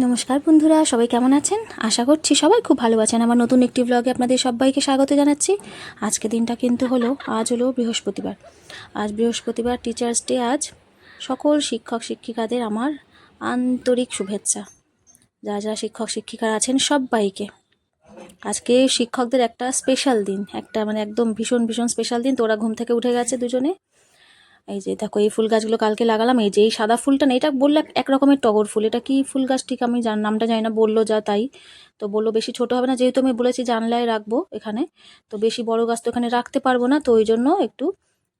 নমস্কার বন্ধুরা, সবাই কেমন আছেন? আশা করছি সবাই খুব ভালো আছেন। আমার নতুন একটি ব্লগে আপনাদের সবাইকে স্বাগত জানাচ্ছি। আজকে দিনটা কিন্তু হলো, আজ হলো বৃহস্পতিবার। আজ বৃহস্পতিবার টিচার্স ডে আজ সকল শিক্ষক শিক্ষিকাদের আমার আন্তরিক শুভেচ্ছা। যারা যারা শিক্ষক শিক্ষিকারা আছেন সবাইকে। আজকে শিক্ষকদের একটা স্পেশাল দিন, একটা মানে একদম ভীষণ ভীষণ স্পেশাল দিন। তোরা ঘুম থেকে উঠে গেছে দুজনে। এই যে দেখো, এই ফুল গাছগুলো কালকে লাগালাম, এই যে এই সাদা ফুলটা না, এটা বললে এক- রকমের টগর ফুল। এটা কি ফুল গাছ? ঠিক আমি জান, নামটা জানি না, বলল যা তাই। তো বলল বেশি ছোট হবে না, যেহেতু আমি বলেছি জানলায় রাখব এখানে, তো বেশি বড় গাছ তো এখানে রাখতে পারব না, তো ওই জন্য একটু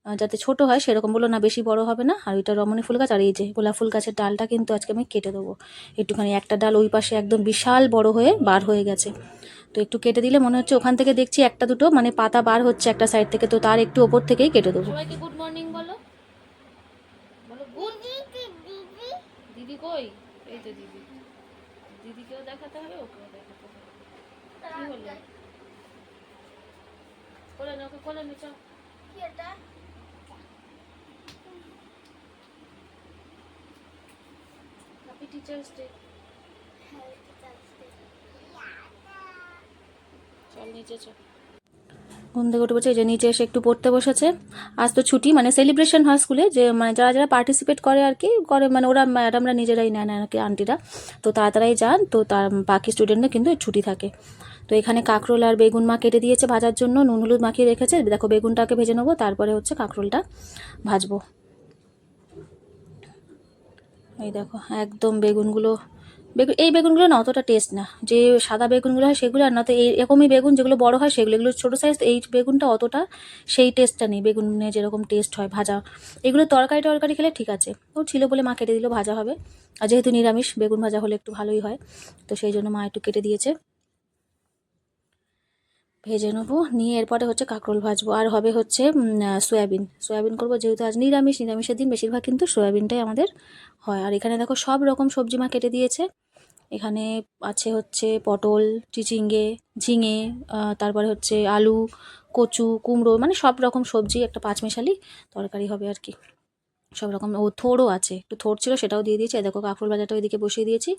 যাতে ছোট হয়, সেরকম বলল, না, বেশি বড় হবে না। আর ওইটা রমণী ফুল গাছ, আর এই যে গোলাপ ফুল গাছের ডালটা কিন্তু আজকে আমি কেটে দেবো। একটুখানি একটা ডাল ওই পাশে একদম বিশাল বড় হয়ে বার হয়ে গেছে। তো একটু কেটে দিলে মনে হচ্ছে ওখান থেকে দেখছি একটা দুটো মানে পাতা বার হচ্ছে একটা সাইড থেকে, তো তার একটু ওপর থেকেই কেটে দেবো। গুড মর্নিং বলো বলো গুড দিদি কই? এই তো দিদি। দিদিকেও দেখাতে হবে ওকেও দেখাতে হবে। কি হলো? কোলে নে ওকে কোলে নে চল। হ্যাপি টিচার্স ডে চল নিচে চল। ঘুম থেকে উঠে বসে যে নিচে এসে একটু পড়তে বসেছে। আজ তো ছুটি মানে সেলিব্রেশন হয় স্কুলে, যে মানে যারা যারা পার্টিসিপেট করে আর কি, করে মানে ওরা ম্যাডামরা নিজেরাই নেন আর কি আন্টিরা তো তাড়াতাড়ি যান, তো তার বাকি স্টুডেন্টরা কিন্তু ছুটি থাকে। তো এখানে কাঁকরোল আর বেগুন মা কেটে দিয়েছে ভাজার জন্য, নুন হলুদ মাখিয়ে রেখেছে। দেখো বেগুনটাকে ভেজে নেব, তারপরে হচ্ছে কাঁকরোলটা ভাজবো। এই দেখো, একদম বেগুনগুলো বেগুন, এই বেগুনগুলো না অতটা টেস্ট না। যে সাদা বেগুনগুলো হয় সেগুলো আর না, তো এই এরকমই বেগুন যেগুলো বড় হয় সেগুলো, এগুলো ছোটো সাইজ এই বেগুনটা অতটা সেই টেস্টটা নেই, বেগুনে যেরকম টেস্ট হয় ভাজা। এগুলো তরকারি টরকারি খেলে ঠিক আছে। ও ছিল বলে মা কেটে দিল, ভাজা হবে। আর যেহেতু নিরামিষ, বেগুন ভাজা হলে একটু ভালোই হয়। তো সেই জন্য মা একটু কেটে দিয়েছে। ভেজে নেব, নিয়ে এরপরে হচ্ছে কাঁকরোল ভাজবো। আর হবে হচ্ছে সয়াবিন। সয়াবিন করব, যেহেতু আজ নিরামিষ, নিরামিষের দিন, বেশিরভাগ কিন্তু সয়াবিনটাই আমাদের হয়। আর এখানে দেখো সব রকম সবজি মা কেটে দিয়েছে। এখানে আছে হচ্ছে পটল চিচিঙ্গে ঝিঙে তারপরে হচ্ছে আলু কচু কুমড়ো মানে সব রকম সবজি একটা পাঁচমেশালি তরকারি হবে আর কি। সব রকম ও থোড়ও আছে একটু থোড় ছিল সেটাও দিয়ে দিয়েছি। দেখো কাঁকরোল ভাজাটা ওইদিকে বসিয়ে দিয়েছি।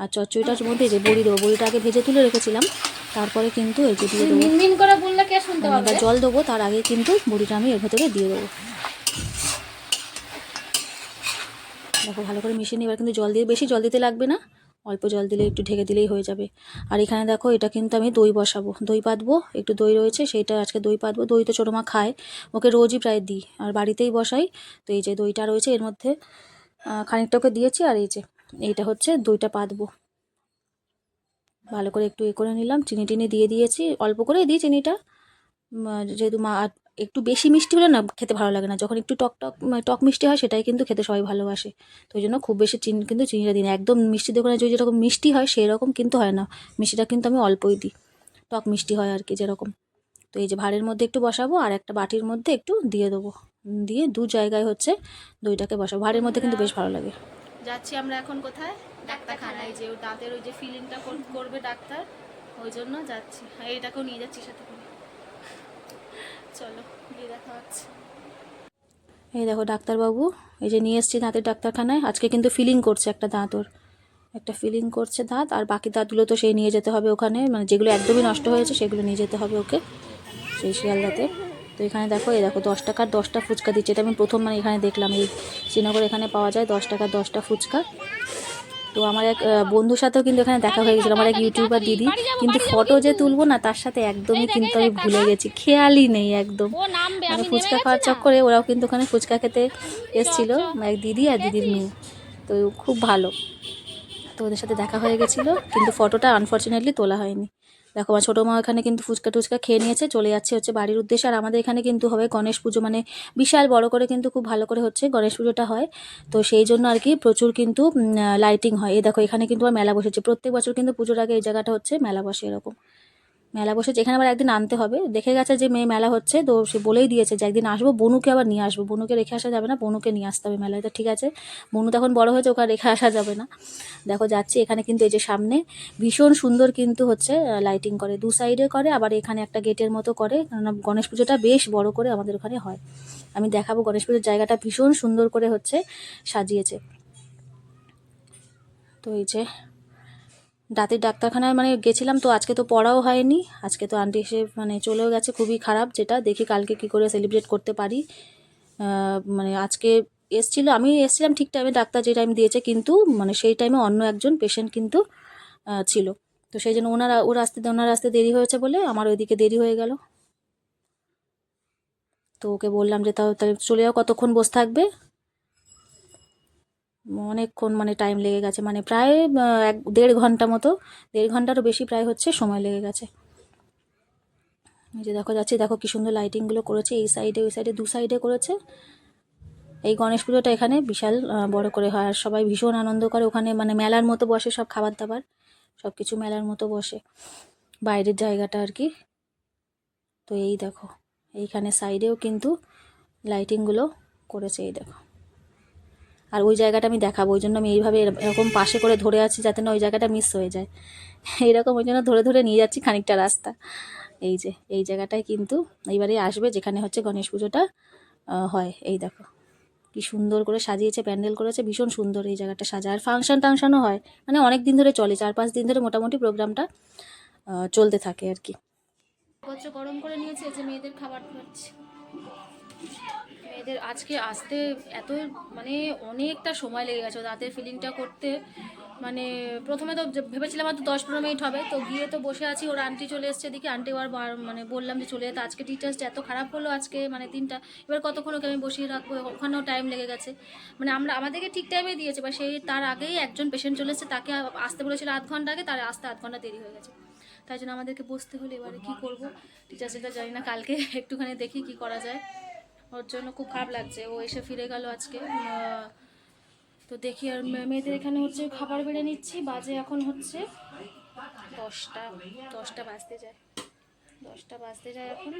আর চচ্চড়িটার মধ্যে যে বড়ি দেবো বড়িটা আগে ভেজে তুলে রেখেছিলাম। তারপরে কিন্তু এই যে দিয়ে দেবো জল দেবো তার আগে কিন্তু বড়িটা আমি এর ভেতরে দিয়ে দেবো। দেখো ভালো করে মিশিয়ে নিই এবার কিন্তু জল দিয়ে বেশি জল দিতে লাগবে না। অল্প জল দিলে একটু ঢেকে দিলেই হয়ে যাবে। আর এখানে দেখো, এটা কিন্তু আমি দই বসাবো। দই পাতবো, একটু দই রয়েছে, সেইটা আজকে দই পাতবো। দই তো ছোটো মা খায়, ওকে রোজই প্রায় দিই। আর বাড়িতেই বসাই। তো এই যে দইটা রয়েছে, এর মধ্যে খানিকটা ওকে দিয়েছি, আর এই যে, এইটা হচ্ছে দইটা পাতবো। ভালো করে একটু এ করে নিলাম, চিনি টিনি দিয়ে দিয়েছি, অল্প করে দিই চিনিটা। যেহেতু মা একটু বেশি মিষ্টি হলে না খেতে ভালো লাগে না। যখন একটু টক টক টক মিষ্টি হয় সেটাই কিন্তু খেতে সবাই ভালোবাসে। তো ওই জন্য খুব বেশি চিনি, কিন্তু চিনিটা দিই না। একদম মিষ্টি দোকানে যে যেরকম মিষ্টি হয় সেই রকম কিন্তু হয় না। মিষ্টিটা কিন্তু আমি অল্পই দিই। টক মিষ্টি হয় আর কি যেরকম। তো এই যে ভাঁড়ের মধ্যে একটু বসাবো আর একটা বাটির মধ্যে একটু দিয়ে দেবো। দিয়ে দু জায়গায় হচ্ছে দইটাকে বসাবো। ভাঁড়ের মধ্যে কিন্তু বেশ ভালো লাগে। যাচ্ছি আমরা এখন কোথায়? ডাক্তারখানায়। যে দাঁতের ওই যে ফিলিংটা করবে ডাক্তার। ওই জন্য যাচ্ছি। আর এইটাকেও নিয়ে যাচ্ছি সাথে চলো, গিয়ে দেখা হচ্ছে। এই দেখো ডাক্তারবাবু, এই যে নিয়ে এসছি দাঁতের ডাক্তারখানায়। আজকে কিন্তু ফিলিং করছে একটা দাঁত ওর। একটা ফিলিং করছে দাঁত, আর বাকি দাঁতগুলো তো সেই নিয়ে যেতে হবে ওখানে। মানে যেগুলো একদমই নষ্ট হয়েছে, সেগুলো নিয়ে যেতে হবে ওকে, সেই শিয়ালদাতে। তো এখানে দেখো, এই দেখো দশ টাকার দশটা ফুচকা দিচ্ছে। এটা আমি প্রথম মানে এখানে দেখলাম। এই শ্রীনগর এখানে পাওয়া যায় দশ টাকার দশটা ফুচকা। তো আমার এক বন্ধুর সাথেও কিন্তু এখানে দেখা হয়ে গেছিল আমার এক ইউটিউবার দিদি। কিন্তু ফটো যে তুলবো না তার সাথে একদমই কিন্তু আমি ভুলে গেছি খেয়ালই নেই একদম। মানে ফুচকা খাওয়ার চক্করে ওরাও কিন্তু ওখানে ফুচকা খেতে এসছিলো এক দিদি আর দিদির মেয়ে। তো খুব ভালো। তো ওদের সাথে দেখা হয়ে গেছিল কিন্তু ফটোটা আনফর্চুনেটলি তোলা হয়নি। দেখো, আমার ছোটো মা এখানে কিন্তু ফুচকা টুচকা খেয়ে নিয়েছে, চলে যাচ্ছে হচ্ছে বাড়ির উদ্দেশ্যে। আর আমাদের এখানে কিন্তু হবে গণেশ পুজো মানে বিশাল বড় করে কিন্তু খুব ভালো করে হচ্ছে গণেশ পুজোটা হয়। তো সেই জন্য আর কি প্রচুর কিন্তু লাইটিং হয়। এই দেখো, এখানে কিন্তু আমার মেলা বসেছে। প্রত্যেক বছর কিন্তু পুজোর আগে এই জায়গাটা হচ্ছে মেলা বসে এরকম। মেলা বসেছে এখানে আবার একদিন আনতে হবে। দেখে গেছে যে মেয়ে মেলা হচ্ছে, তো সে বলেই দিয়েছে যে একদিন আসব, বনুকে আবার নিয়ে আসব। বনুকে রেখে আসা যাবে না, বনুকে নিয়ে আসতে হবে মেলায়। তো ঠিক আছে, বনু তখন বড় হয়েছে আর রেখে আসা যাবে না। দেখো, যাচ্ছি এখানে কিন্তু এই যে সামনে। ভীষণ সুন্দর কিন্তু হচ্ছে লাইটিং করে। দু সাইডে করে, আবার এখানে একটা গেটের মতো করে। কেননা গণেশ পুজোটা বেশ বড় করে আমাদের ওখানে হয়। আমি দেখাবো, গণেশ পুজোর জায়গাটা ভীষণ সুন্দর করে হচ্ছে সাজিয়েছে। তো এই যে দাঁতের ডাক্তারখানায় মানে গেছিলাম তো আজকে তো পড়াও হয়নি। আজকে তো আন্টি এসে মানে চলেও গেছে, খুবই খারাপ যেটা। দেখি কালকে কি করে সেলিব্রেট করতে পারি। মানে আজকে এসছিল, আমি এসছিলাম ঠিক টাইমে ডাক্তার যে টাইম দিয়েছে কিন্তু মানে সেই টাইমে অন্য একজন পেশেন্ট কিন্তু ছিল। তো সেই জন্য ওনারা, ওর আসতে, ওনার আসতে দেরি হয়েছে বলে আমার ওইদিকে দেরি হয়ে গেল। তো ওকে বললাম যে তাহলে চলে যাও, কতক্ষণ বসে থাকবে? অনেকক্ষণ মানে টাইম লেগে গেছে। মানে প্রায় এক, দেড় ঘণ্টা মতো, দেড় ঘন্টারও বেশি প্রায় হচ্ছে সময় লেগে গেছে। এই যে দেখো, যাচ্ছে, দেখো কি সুন্দর লাইটিংগুলো করেছে। এই সাইডে ওই সাইডে দু সাইডে করেছে। এই গণেশ পুজোটা এখানে বিশাল বড় করে হয়। আর সবাই ভীষণ আনন্দ করে। ওখানে মানে মেলার মতো বসে সব খাবার দাবার সব কিছু মেলার মতো বসে। বাইরের জায়গাটা আর কি। তো এই দেখো, এইখানে সাইডেও কিন্তু লাইটিংগুলো করেছে, এই দেখো। আর ওই জায়গাটা আমি দেখাবো, ওই জন্য আমি এইভাবে এর- এরকম পাশে করে ধরে আছি যাতে না ওই জায়গাটা মিস হয়ে যায়। এইরকম ওই জন্য ধরে ধরে নিয়ে যাচ্ছি খানিকটা রাস্তা। এই যে, এই জায়গাটায় কিন্তু এইবারে আসবে যেখানে হচ্ছে গণেশ পুজোটা হয়। এই দেখো, কি সুন্দর করে সাজিয়েছে, প্যান্ডেল করেছে, ভীষণ সুন্দর এই জায়গাটা সাজা। আর ফাংশন টাংশনও হয় মানে অনেক দিন ধরে চলে, চার পাঁচ দিন ধরে মোটামুটি প্রোগ্রামটা চলতে থাকে আর কি। গরম করে নিয়েছে যে মেয়েদের খাবার খাচ্ছে। মেয়েদের আজকে আসতে এত মানে অনেকটা সময় লেগে গেছে দাঁতের ফিলিংটা করতে। মানে প্রথমে তো ভেবেছিলাম হয়তো দশ পনেরো মিনিট হবে, তো গিয়ে তো বসে আছি, ওর আন্টি চলে এসছে, দেখি আন্টি আবার বার- মানে বললাম যে চলে যেতে। আজকে টিচার্স এত খারাপ হলো আজকে মানে তিনটা এবার কতক্ষণ ওকে আমি বসিয়ে রাখব? ওখানেও টাইম লেগে গেছে। মানে আমরা, আমাদেরকে ঠিক টাইমে দিয়েছে বা সেই তার আগেই একজন পেশেন্ট চলে এসেছে, তাকে আসতে বলেছিল আধ ঘণ্টা আগে, তার আসতে আধ ঘণ্টা দেরি হয়ে গেছে। তাই জন্য আমাদেরকে বসতে হলে, এবারে কী করব? টিচার সেটা জানি না, কালকে একটুখানি দেখি কি করা যায়। ওর জন্য খুব খারাপ লাগছে। ও এসে ফিরে গেল আজকে। তো দেখি, আর মেয়েদের এখানে হচ্ছে খাবার বেড়ে নিচ্ছি। বাজে এখন হচ্ছে দশটা দশটা বাজতে যায়। দশটা বাজতে যায় এখন।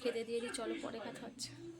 খেতে দিয়ে দিই, চলো পরে কথা হচ্ছে।